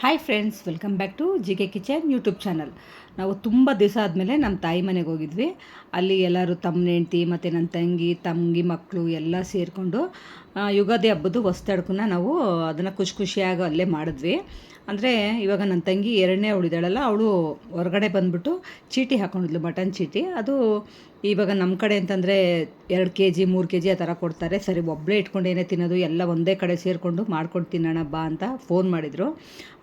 Hi friends welcome back to G K kitchen YouTube channel ನಾವು ತುಂಬ ದಿವಸ ಆದಮೇಲೆ ನಮ್ಮ ತಾಯಿ ಮನೆಗೆ ಹೋಗಿದ್ವಿ. ಅಲ್ಲಿ ಎಲ್ಲರೂ ತಮ್ಮ ಹೆಂಡ್ತಿ ಮತ್ತು ನನ್ನ ತಂಗಿ ತಂಗಿ ಮಕ್ಕಳು ಎಲ್ಲ ಸೇರಿಕೊಂಡು ಯುಗಾದಿ ಹಬ್ಬದ ಹೊಸ್ತಡ್ಕನ್ನ ನಾವು ಅದನ್ನು ಖುಷಿ ಖುಷಿಯಾಗಿ ಅಲ್ಲೇ ಮಾಡಿದ್ವಿ. ಅಂದರೆ ಇವಾಗ ನನ್ನ ತಂಗಿ ಎರಡನೇ ಅವಳಿದ್ದಾಳಲ್ಲ ಅವಳು ಹೊರಗಡೆ ಬಂದುಬಿಟ್ಟು ಚೀಟಿ ಹಾಕೊಂಡಿದ್ಲು, ಮಟನ್ ಚೀಟಿ. ಅದು ಇವಾಗ ನಮ್ಮ ಕಡೆ ಅಂತಂದರೆ ಎರಡು ಕೆ ಜಿ ಮೂರು ಕೆ ಜಿ ಆ ಥರ ಕೊಡ್ತಾರೆ. ಸರಿ ಒಬ್ಬಳೇ ಇಟ್ಕೊಂಡು ಏನೇ ತಿನ್ನೋದು, ಎಲ್ಲ ಒಂದೇ ಕಡೆ ಸೇರಿಕೊಂಡು ಮಾಡ್ಕೊಂಡು ತಿನ್ನೋಣ ಬಾ ಅಂತ ಫೋನ್ ಮಾಡಿದರು.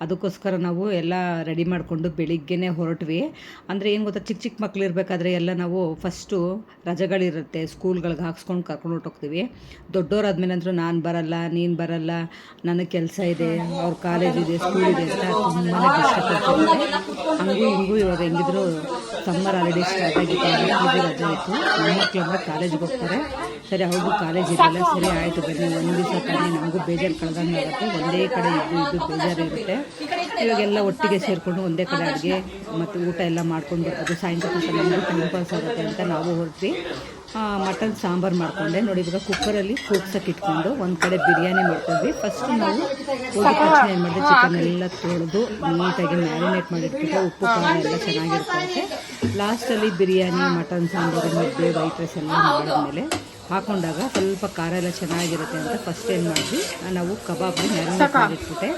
ಅದಕ್ಕೋಸ್ಕರ ನಾವು ಎಲ್ಲ ರೆಡಿ ಮಾಡಿಕೊಂಡು ಬೆಳಿಗ್ಗೆನೇ ಹೊರಟ್ವಿ. ಅಂದರೆ ಏನು ಗೊತ್ತಾ, ಚಿಕ್ಕ ಚಿಕ್ಕ ಮಕ್ಳು ಇರಬೇಕಾದ್ರೆ ಎಲ್ಲ ನಾವು ಫಸ್ಟು ರಜೆಗಳಿರುತ್ತೆ, ಸ್ಕೂಲ್ಗಳಿಗೆ ಹಾಕ್ಸ್ಕೊಂಡು ಕರ್ಕೊಂಡು ಹೊರ್ಟೋಗ್ತೀವಿ. ದೊಡ್ಡವರಾದ್ಮೇಲೆ ಅಂದರೂ, ನಾನು ಬರಲ್ಲ, ನೀನು ಬರಲ್ಲ, ನನಗೆ ಕೆಲಸ ಇದೆ, ಅವ್ರ ಕಾಲೇಜ್ ಇದೆ, ಸ್ಕೂಲ್ ಇದೆ ಅಂತ ತುಂಬಾ ಕಷ್ಟಪಡ್ತಿದ್ದಾರೆ ಹಂಗೂ ಹಿಂಗೂ ಇವಾಗ ಹೆಂಗಿದ್ರು, ಸಮ್ಮರ್ ಆಲ್ರೆಡಿ ಸ್ಟಾರ್ಟ್ ಆಗಿತ್ತು ರಜೆ ಆಯಿತು. ನಮ್ಮ ಮಕ್ಕಳು ಕಾಲೇಜಿಗೆ ಹೋಗ್ತಾರೆ. ಸರಿ, ಅವ್ರಿಗೂ ಕಾಲೇಜ್ ಇರಲಿಲ್ಲ ಸರಿ, ಆಯಿತು ಬನ್ನಿ. ಒಂದು ದಿವಸ ತಾನೇ ನಮಗೂ ಬೇಜಾರು ಕಳೆದಂಗೆ ಆಗುತ್ತೆ. ಒಂದೇ ಕಡೆ ಇದ್ದು ಇದ್ದು ಬೇಜಾರು ಇರುತ್ತೆ. ಇವಾಗೆಲ್ಲ ಒಟ್ಟಿಗೆ ಸೇರಿಕೊಂಡು ಒಂದೇ ಕಡೆ ಅಡುಗೆ ಮತ್ತು ಊಟ ಎಲ್ಲ ಮಾಡ್ಕೊಂಡು ಅದು ಸಾಯಂಕಾಲ ಟೈಮ್ ಪಾಸ್ ಆಗುತ್ತೆ ಅಂತ ನಾವು ಹೊರಟ್ವಿ ಮಟನ್ ಸಾಂಬಾರು ಮಾಡಿಕೊಂಡೆ. ನೋಡಿ ಇವಾಗ ಕುಕ್ಕರಲ್ಲಿ ಕೂಗ್ಸಕ್ಕೆ ಇಟ್ಕೊಂಡು ಒಂದು ಕಡೆ ಬಿರಿಯಾನಿ ಮಾಡ್ಕೊಂಡ್ವಿ. ಫಸ್ಟ್ ನಾವು ಹೋಗಿ ತಕ್ಷಣ ಏನು ಮಾಡಿದೆ? ಚಿಕನ್ ಎಲ್ಲ ತೊಳೆದು ನೀಟಾಗಿ ಮ್ಯಾರಿನೇಟ್ ಮಾಡಿಟ್ಬಿಟ್ಟು ಉಪ್ಪು ಖಾರ ಎಲ್ಲ ಚೆನ್ನಾಗಿರ್ತೈತೆ. ಲಾಸ್ಟಲ್ಲಿ ಬಿರಿಯಾನಿ ಮಟನ್ ಸಾಂಬಾರು ಮುದ್ದೆ ವೈಟ್ ರೈಸ್ ಎಲ್ಲ ಮಾಡಿದ್ಮೇಲೆ ಹಾಕೊಂಡಾಗ ಸ್ವಲ್ಪ ಖಾರ ಎಲ್ಲ ಚೆನ್ನಾಗಿರುತ್ತೆ ಅಂತ ಫಸ್ಟ್ ಏನು ಮಾಡಿದ್ವಿ. ನಾವು ಕಬಾಬ್ನ ಮ್ಯಾರಿನೇಟ್ ಮಾಡಿಟ್ಬಿಟ್ಟೆ.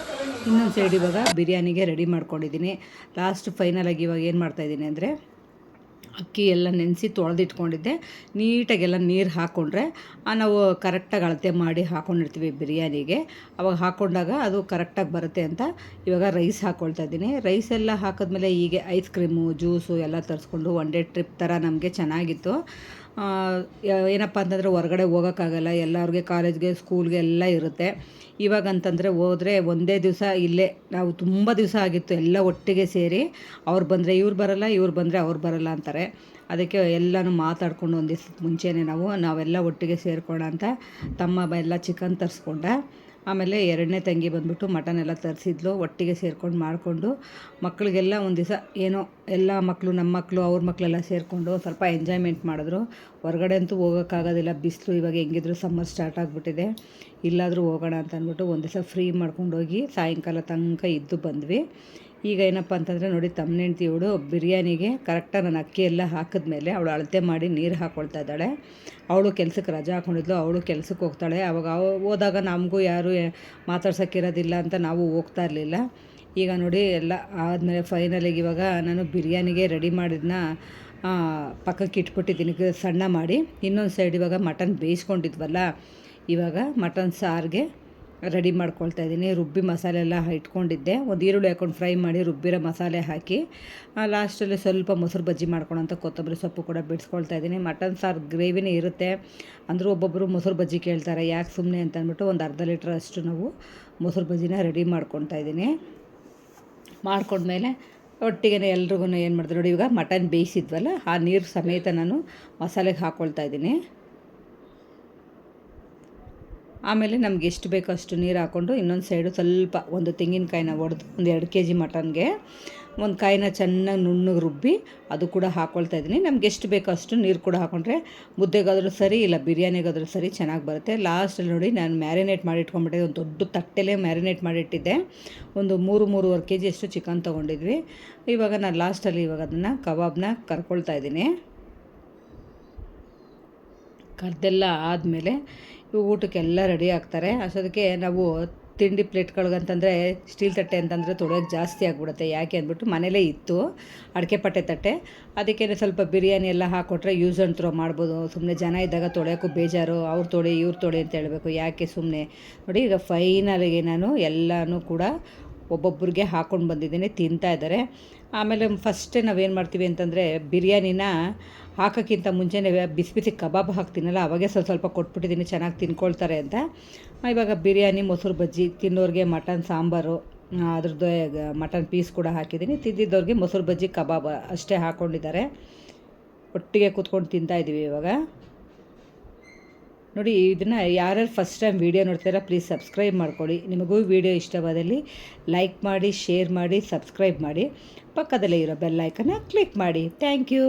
ಇನ್ನೊಂದು ಸೈಡ್ ಇವಾಗ ಬಿರಿಯಾನಿಗೆ ರೆಡಿ ಮಾಡ್ಕೊಂಡಿದ್ದೀನಿ. ಲಾಸ್ಟ್ ಫೈನಲಾಗಿ ಇವಾಗ ಏನು ಮಾಡ್ತಾಯಿದ್ದೀನಿ ಅಂದರೆ ಅಕ್ಕಿ ಎಲ್ಲ ನೆನೆಸಿ ತೊಳೆದಿಟ್ಕೊಂಡಿದ್ದೆ. ನೀಟಾಗೆಲ್ಲ ನೀರು ಹಾಕ್ಕೊಂಡ್ರೆ ನಾವು ಕರೆಕ್ಟಾಗಿ ಅಳತೆ ಮಾಡಿ ಹಾಕ್ಕೊಂಡಿರ್ತೀವಿ ಬಿರಿಯಾನಿಗೆ. ಅವಾಗ ಹಾಕ್ಕೊಂಡಾಗ ಅದು ಕರೆಕ್ಟಾಗಿ ಬರುತ್ತೆ ಅಂತ ಇವಾಗ ರೈಸ್ ಹಾಕ್ಕೊಳ್ತಾ ಇದ್ದೀನಿ. ರೈಸ್ ಎಲ್ಲ ಹಾಕಿದ್ಮೇಲೆ ಹೀಗೆ ಐಸ್ ಕ್ರೀಮು ಜ್ಯೂಸು ಎಲ್ಲ ತರಿಸ್ಕೊಂಡು ಒನ್ ಡೇ ಟ್ರಿಪ್ ಥರ ನಮಗೆ ಚೆನ್ನಾಗಿತ್ತು. ಏನಪ್ಪ ಅಂತಂದರೆ ಹೊರಗಡೆ ಹೋಗೋಕ್ಕಾಗಲ್ಲ, ಎಲ್ಲರಿಗೆ ಕಾಲೇಜ್ಗೆ, ಸ್ಕೂಲ್ಗೆ ಎಲ್ಲ ಇರುತ್ತೆ. ಇವಾಗ ಅಂತಂದರೆ ಹೋದರೆ ಒಂದೇ ದಿವಸ ಇಲ್ಲೇ, ನಾವು ತುಂಬ ದಿವಸ ಆಗಿತ್ತು ಎಲ್ಲ ಒಟ್ಟಿಗೆ ಸೇರಿ, ಅವ್ರು ಬಂದರೆ ಇವ್ರು ಬರಲ್ಲ, ಇವ್ರು ಬಂದರೆ ಅವ್ರು ಬರಲ್ಲ ಅಂತಾರೆ. ಅದಕ್ಕೆ ಎಲ್ಲನೂ ಮಾತಾಡ್ಕೊಂಡು ಒಂದು ದಿವ್ಸದ ಮುಂಚೆನೇ ನಾವು, ನಾವೆಲ್ಲ ಒಟ್ಟಿಗೆ ಸೇರ್ಕೊಳ್ಳೋ ಅಂತ ತಮ್ಮ ಎಲ್ಲ ಚಿಕನ್ ತರಿಸ್ಕೊಂಡ ಆಮೇಲೆ ಎರಡನೇ ತಂಗಿ ಬಂದ್ಬಿಟ್ಟು ಮಟನ್ ಎಲ್ಲ ತರಿಸಿದ್ಲು, ಒಟ್ಟಿಗೆ ಸೇರ್ಕೊಂಡು ಮಾಡಿಕೊಂಡು. ಮಕ್ಕಳಿಗೆಲ್ಲ ಒಂದು ದಿವಸ ಏನೋ ಎಲ್ಲ ಮಕ್ಕಳು ನಮ್ಮ ಮಕ್ಕಳು ಅವ್ರ ಮಕ್ಕಳೆಲ್ಲ ಸೇರಿಕೊಂಡು ಸ್ವಲ್ಪ ಎಂಜಾಯ್ಮೆಂಟ್ ಮಾಡಿದ್ರು. ಹೊರಗಡೆ ಅಂತೂ ಹೋಗೋಕ್ಕಾಗೋದಿಲ್ಲ, ಬಿಸಿಲು ಇವಾಗ ಹೆಂಗಿದ್ರು ಸಮ್ಮರ್ ಸ್ಟಾರ್ಟ್ ಆಗಿಬಿಟ್ಟಿದೆ. ಇಲ್ಲಾದರೂ ಹೋಗೋಣ ಅಂತ ಅಂದ್ಬಿಟ್ಟು ಒಂದು ದಿವಸ ಫ್ರೀ ಮಾಡ್ಕೊಂಡೋಗಿ ಸಾಯಂಕಾಲ ತನಕ ಇದ್ದು ಬಂದ್ವಿ. ಈಗ ಏನಪ್ಪ ಅಂತಂದರೆ ನೋಡಿ ತಮ್ಮನೆಂಟಿ ಇವಳು ಬಿರಿಯಾನಿಗೆ ಕರೆಕ್ಟಾಗಿ ನಾನು ಅಕ್ಕಿ ಎಲ್ಲ ಹಾಕಿದ್ಮೇಲೆ ಅವಳು ಅಳತೆ ಮಾಡಿ ನೀರು ಹಾಕ್ಕೊಳ್ತಾ ಇದ್ದಾಳೆ. ಅವಳು ಕೆಲಸಕ್ಕೆ ರಜಾ ಹಾಕ್ಕೊಂಡಿದ್ಲು ಅವಳು ಕೆಲಸಕ್ಕೆ ಹೋಗ್ತಾಳೆ. ಅವಾಗ ಹೋದಾಗ ನಮಗೂ ಯಾರು ಮಾತಾಡ್ಸೋಕ್ಕಿರೋದಿಲ್ಲ ಅಂತ ನಾವು ಹೋಗ್ತಾ ಇರಲಿಲ್ಲ. ಈಗ ನೋಡಿ ಎಲ್ಲ ಆದಮೇಲೆ ಫೈನಲಿಗೆ ಇವಾಗ ನಾನು ಬಿರಿಯಾನಿಗೆ ರೆಡಿ ಮಾಡಿದ್ನ ಪಕ್ಕಕ್ಕೆ ಇಟ್ಬಿಟ್ಟಿದ್ದೀನಿ ಸಣ್ಣ ಮಾಡಿ. ಇನ್ನೊಂದು ಸೈಡ್ ಇವಾಗ ಮಟನ್ ಬೇಯಿಸ್ಕೊಂಡಿದ್ವಲ್ಲ, ಇವಾಗ ಮಟನ್ ಸಾರಿಗೆ ರೆಡಿ ಮಾಡ್ಕೊಳ್ತಾ ಇದ್ದೀನಿ. ರುಬ್ಬಿ ಮಸಾಲೆ ಎಲ್ಲ ಇಟ್ಕೊಂಡಿದ್ದೆ. ಒಂದು ಈರುಳ್ಳಿ ಹಾಕೊಂಡು ಫ್ರೈ ಮಾಡಿ ರುಬ್ಬಿರೋ ಮಸಾಲೆ ಹಾಕಿ ಲಾಸ್ಟಲ್ಲಿ ಸ್ವಲ್ಪ ಮೊಸರು ಬಜ್ಜಿ ಮಾಡ್ಕೊಳಂತ ಕೊತ್ತಂಬರಿ ಸೊಪ್ಪು ಕೂಡ ಬಿಡಿಸ್ಕೊಳ್ತಾ ಇದ್ದೀನಿ. ಮಟನ್ ಸಾರು ಗ್ರೇವಿನೇ ಇರುತ್ತೆ. ಅಂದರೂ ಒಬ್ಬೊಬ್ಬರು ಮೊಸರು ಬಜ್ಜಿ ಕೇಳ್ತಾರೆ. ಯಾಕೆ ಸುಮ್ಮನೆ ಅಂತ ಅಂದ್ಬಿಟ್ಟು ಒಂದು ಅರ್ಧ ಲೀಟ್ರ್ ಅಷ್ಟು ನಾವು ಮೊಸರು ಬಜ್ಜಿನ ರೆಡಿ ಮಾಡ್ಕೊಳ್ತಾ ಇದ್ದೀನಿ. ಮಾಡ್ಕೊಂಡ್ಮೇಲೆ ಒಟ್ಟಿಗೆ ಎಲ್ರಿಗೂ ಏನು ಮಾಡಿದ್ರು ನೋಡಿ, ಇವಾಗ ಮಟನ್ ಬೇಯಿಸಿದ್ವಲ್ಲ, ಆ ನೀರು ಸಮೇತ ನಾನು ಮಸಾಲೆಗೆ ಹಾಕ್ಕೊಳ್ತಾ ಇದ್ದೀನಿ. ಆಮೇಲೆ ನಮ್ಗೆ ಎಷ್ಟು ಬೇಕೋ ಅಷ್ಟು ನೀರು ಹಾಕ್ಕೊಂಡು ಇನ್ನೊಂದು ಸೈಡು ಸ್ವಲ್ಪ ಒಂದು ತೆಂಗಿನಕಾಯಿನ ಒಡೆದು ಒಂದು ಎರಡು ಕೆ ಜಿ ಮಟನ್ಗೆ ಒಂದು ಕಾಯಿನ ಚೆನ್ನಾಗಿ ನುಣ್ಣಗೆ ರುಬ್ಬಿ ಅದು ಕೂಡ ಹಾಕ್ಕೊಳ್ತಾ ಇದ್ದೀನಿ. ನಮ್ಗೆ ಎಷ್ಟು ಬೇಕೋ ಅಷ್ಟು ನೀರು ಕೂಡ ಹಾಕ್ಕೊಂಡ್ರೆ ಮುದ್ದೆಗಾದರೂ ಸರಿ ಇಲ್ಲ ಬಿರಿಯಾನಿಗಾದರೂ ಸರಿ ಚೆನ್ನಾಗಿ ಬರುತ್ತೆ. ಲಾಸ್ಟಲ್ಲಿ ನೋಡಿ ನಾನು ಮ್ಯಾರಿನೇಟ್ ಮಾಡಿ ಇಟ್ಕೊಂಡ್ಬಿಟ್ಟೆ ಒಂದು ದೊಡ್ಡ ತಟ್ಟೆಲೇ ಮ್ಯಾರಿನೇಟ್ ಮಾಡಿಟ್ಟಿದ್ದೆ ಒಂದು ಮೂರು, ಮೂರುವರೆ ಕೆ ಜಿ ಅಷ್ಟು ಚಿಕನ್ ತೊಗೊಂಡಿದ್ವಿ. ಇವಾಗ ನಾನು ಲಾಸ್ಟಲ್ಲಿ ಇವಾಗ ಅದನ್ನು ಕಬಾಬ್ನ ಕರ್ಕೊಳ್ತಾ ಇದ್ದೀನಿ. ಕರ್ದೆಲ್ಲ ಆದಮೇಲೆ ಊಟಕ್ಕೆಲ್ಲ ರೆಡಿ ಆಗ್ತಾರೆ. ಅಷ್ಟೊದಕ್ಕೆ ನಾವು ತಿಂಡಿ ಪ್ಲೇಟ್ಗಳಿಗಂತಂದರೆ ಸ್ಟೀಲ್ ತಟ್ಟೆ ಅಂತಂದರೆ ತೊಳೆಯೋಕೆ ಜಾಸ್ತಿ ಆಗಿಬಿಡುತ್ತೆ. ಯಾಕೆ ಅಂದ್ಬಿಟ್ಟು ಮನೇಲೇ ಇತ್ತು. ಅಡಿಕೆ ಪಟ್ಟೆ ತಟ್ಟೆ. ಅದಕ್ಕೇನೆ ಸ್ವಲ್ಪ ಬಿರಿಯಾನಿ ಎಲ್ಲ ಹಾಕ್ಕೊಟ್ರೆ ಯೂಸ್ ಆ್ಯಂಡ್ ಥ್ರೋ ಮಾಡ್ಬೋದು. ಸುಮ್ಮನೆ ಜನ ಇದ್ದಾಗ ತೊಳೆಯೋಕ್ಕೂ ಬೇಜಾರು. ಅವ್ರು ತೊಳೆ, ಇವ್ರು ತೊಳೆ ಅಂತ ಹೇಳಬೇಕು. ಯಾಕೆ ಸುಮ್ಮನೆ ನೋಡಿ ಈಗ ಫೈನಲಿಗೆ ನಾನು ಎಲ್ಲನೂ ಕೂಡ ಒಬ್ಬೊಬ್ಬರಿಗೆ ಹಾಕ್ಕೊಂಡು ಬಂದಿದ್ದೀನಿ, ತಿಂತಾ ಇದ್ದಾರೆ. ಆಮೇಲೆ ಫಸ್ಟ್ ನಾವೇನು ಮಾಡ್ತೀವಿ ಅಂತಂದರೆ ಬಿರಿಯಾನಿನ ಹಾಕೋಕ್ಕಿಂತ ಮುಂಚೆನೇ ಬಿಸಿ ಬಿಸಿ ಕಬಾಬ್ ಹಾಕ್ತೀನಲ್ಲ, ಅವಾಗೇ ಸ್ವಲ್ಪ ಸ್ವಲ್ಪ ಕೊಟ್ಬಿಟ್ಟಿದ್ದೀನಿ, ಚೆನ್ನಾಗಿ ತಿನ್ಕೊಳ್ತಾರೆ ಅಂತ. ಇವಾಗ ಬಿರಿಯಾನಿ, ಮೊಸರು ಬಜ್ಜಿ, ತಿನ್ನೋರಿಗೆ ಮಟನ್, ಸಾಂಬಾರು ಅದ್ರದ್ದು ಮಟನ್ ಪೀಸ್ ಕೂಡ ಹಾಕಿದ್ದೀನಿ. ತಿಂದಿದ್ದವ್ರಿಗೆ ಮೊಸರು ಬಜ್ಜಿ, ಕಬಾಬ್ ಅಷ್ಟೇ ಹಾಕ್ಕೊಂಡಿದ್ದಾರೆ ಒಟ್ಟಿಗೆ ಕೂತ್ಕೊಂಡು ತಿಂತಾಯಿದ್ದೀವಿ ಇವಾಗ. ನೋಡಿ, ಇದನ್ನು ಯಾರ್ಯಾರು ಫಸ್ಟ್ ಟೈಮ್ ವೀಡಿಯೋ ನೋಡ್ತೀರಾ ಪ್ಲೀಸ್ ಸಬ್ಸ್ಕ್ರೈಬ್ ಮಾಡ್ಕೊಳ್ಳಿ ನಿಮಗೂ ವೀಡಿಯೋ ಇಷ್ಟವಾದಲ್ಲಿ ಲೈಕ್ ಮಾಡಿ ಶೇರ್ ಮಾಡಿ ಸಬ್ಸ್ಕ್ರೈಬ್ ಮಾಡಿ. ಪಕ್ಕದಲ್ಲೇ ಇರೋ ಬೆಲ್ಲೈಕನ್ನ ಕ್ಲಿಕ್ ಮಾಡಿ. Thank you